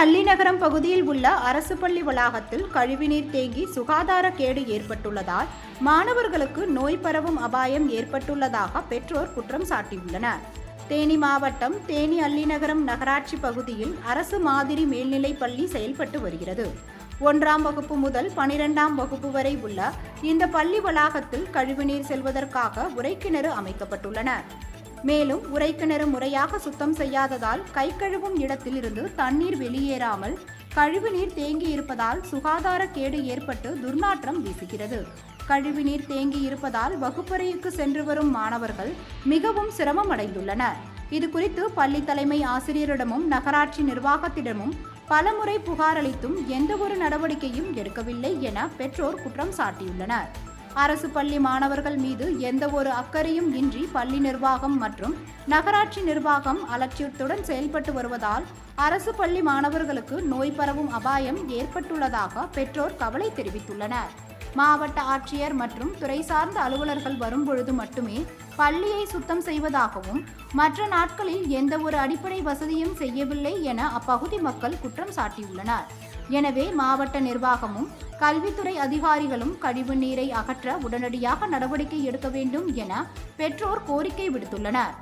அல்லிநகரம் பகுதியில் உள்ள அரசு பள்ளி வளாகத்தில் கழிவுநீர் தேங்கி சுகாதார கேடு ஏற்பட்டுள்ளதால் மாணவர்களுக்கு நோய் பரவும் அபாயம் ஏற்பட்டுள்ளதாக பெற்றோர் குற்றம் சாட்டியுள்ளனர். தேனி மாவட்டம் தேனி அல்லிநகரம் நகராட்சி பகுதியில் அரசு மாதிரி மேல்நிலைப் பள்ளி செயல்பட்டு வருகிறது. ஒன்றாம் வகுப்பு முதல் பனிரெண்டாம் வகுப்பு வரை உள்ள இந்த பள்ளி வளாகத்தில் கழிவுநீர் செல்வதற்காக உரைக்கிணறு அமைக்கப்பட்டுள்ளன. மேலும் உரைக்கிணறு முறையாக சுத்தம் செய்யாததால் கை கழுவும் இடத்தில் இருந்து தண்ணீர் வெளியேறாமல் கழிவுநீர் தேங்கி இருப்பதால் சுகாதார கேடு ஏற்பட்டு துர்நாற்றம் வீசுகிறது. கழிவுநீர் தேங்கி இருப்பதால் வகுப்பறைக்கு சென்று வரும் மாணவர்கள் மிகவும் சிரமம் அடைந்துள்ளனர் இது குறித்து பள்ளி தலைமை ஆசிரியரிடமும் நகராட்சி நிர்வாகத்திடமும் பலமுறை புகார் அளித்தும் எந்த ஒரு நடவடிக்கையும் எடுக்கவில்லை என பெற்றோர் குற்றம் சாட்டியுள்ளனர். அரசு பள்ளி மாணவர்கள் மீது எந்த ஒரு அக்கறையும் இன்றி பள்ளி நிர்வாகம் மற்றும் நகராட்சி நிர்வாகம் அலட்சியத்துடன் செயல்பட்டு வருவதால் அரசு பள்ளி மாணவர்களுக்கு நோய் பரவும் அபாயம் ஏற்பட்டுள்ளதாக பெற்றோர் கவலை தெரிவித்துள்ளனர். மாவட்ட ஆட்சியர் மற்றும் துறை சார்ந்த அலுவலர்கள் வரும்பொழுது மட்டுமே பள்ளியை சுத்தம் செய்வதாகவும் மற்ற நாட்களில் எந்த ஒரு அடிப்படை வசதியும் செய்யவில்லை என அப்பகுதி மக்கள் குற்றம் சாட்டியுள்ளனர். எனவே மாவட்ட நிர்வாகமும் கல்வித்துறை அதிகாரிகளும் கழிவு நீரை அகற்ற உடனடியாக நடவடிக்கை எடுக்க வேண்டும் என பெற்றோர் கோரிக்கை விடுத்துள்ளனர்.